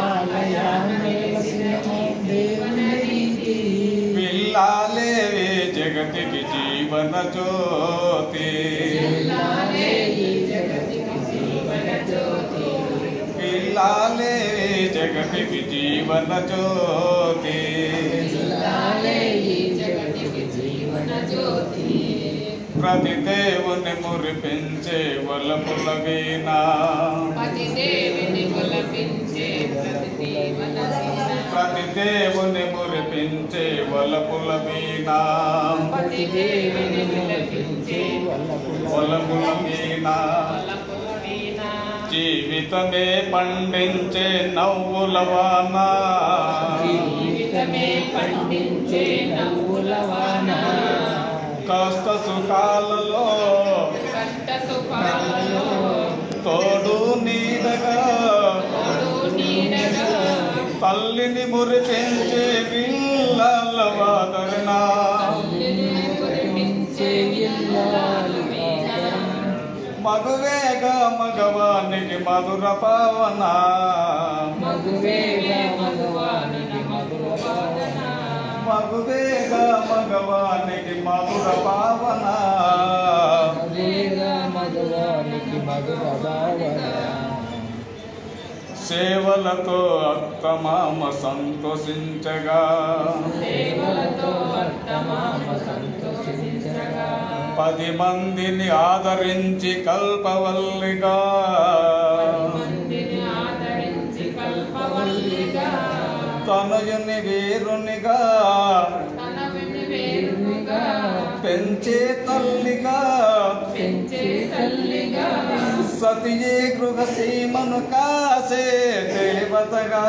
ఆలయాన్ని వెలసిన దేవుని రీతి పిల్లాలేవే జగతికి జీవన జ్యోతి పిల్లాలే ఈ జగతికి జీవన జ్యోతి పిల్లాలేవే జగతికి జీవన జ్యోతి పిల్లాలే ఈ ప్రతి దేవుని మురిపించే వలపుల పతి వలపుల. జీవితమే పండించే నవ్వుల వాన. జీవితమే పండించే నవ్వుల వాన. కష్ట సుఖాలలో కష్ట సుఖాలలో కాలలో తోడు నీడగా తల్లిని మురిపించే పిల్లల వాదన. తల్లిని మగువేగా మగవానికి మధుర పవన. మగువేగా మగవానికి మధుర భావన మధురానికి మధుర పవన మగవానికి మధుర భావన సేవలతో అత్తమామ సంతోషించగా. పది మందిని ఆదరించి కల్పవల్లిగా. తనయుని వీరునిగా. పెంచే తల్లిగా. సతియే గృహ సీమను కాసే దేవతగా.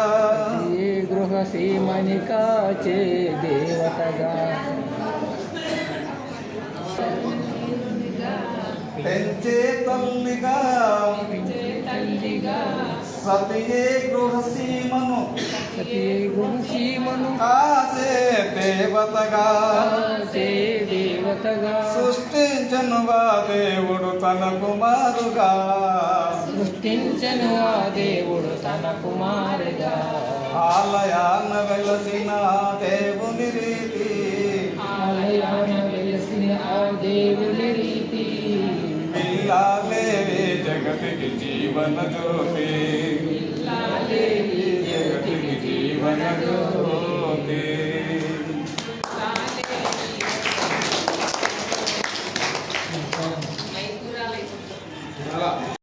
ఈ గృహ సీమని కాచే దేవతగా. పెంచే తల్లిగా. సతియే గృహ సీమను ప్రతి గృహ సీమను కాసే దేవతగా. కాచే దేవతగా సృష్టించను వా దేవుడు తన కుమారుగా. సృష్టించను ఆ దేవుడు తన కుమారుగా. ఆలయాన వెలసిన దేవుని రీతి. ఆలయాన వెలసిన ఆ దేవుని రీతి. పిల్లాలేవే జగతికి జీవన జ్యోతి. లాలేవి జగతికి జీవన జ్యోతి.